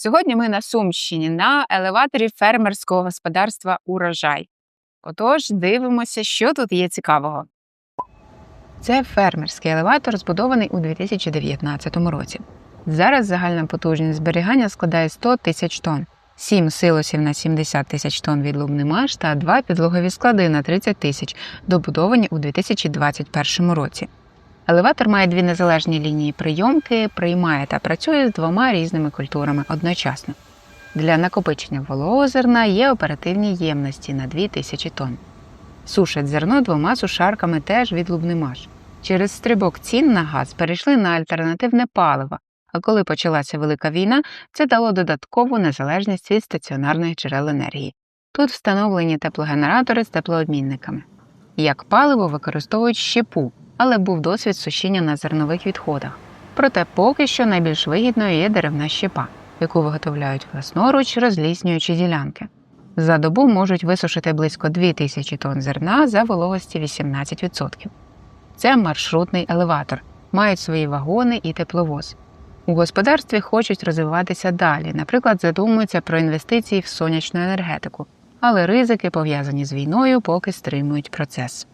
Сьогодні ми на Сумщині на елеваторі фермерського господарства Урожай. Отож, дивимося, що тут є цікавого. Це фермерський елеватор, збудований у 2019 році. Зараз загальна потужність зберігання складає 100 тисяч тонн, 7 силосів на 70 тисяч тонн відлубний маш та 2 підлогові склади на 30 тисяч, добудовані у 2021 році. Елеватор має дві незалежні лінії прийомки, приймає та працює з двома різними культурами одночасно. Для накопичення вологого зерна є оперативні ємності на 2000 тонн. Сушать зерно двома сушарками теж від Лубнимаш. Через стрибок цін на газ перейшли на альтернативне паливо, а коли почалася велика війна, це дало додаткову незалежність від стаціонарних джерел енергії. Тут встановлені теплогенератори з теплообмінниками. Як паливо використовують щепу, але був досвід сушіння на зернових відходах. Проте поки що найбільш вигідною є деревна щепа, яку виготовляють власноруч, розліснюючи ділянки. За добу можуть висушити близько 2000 тонн зерна за вологості 18%. Це маршрутний елеватор, мають свої вагони і тепловоз. У господарстві хочуть розвиватися далі, наприклад, задумуються про інвестиції в сонячну енергетику, але ризики, пов'язані з війною, поки стримують процес.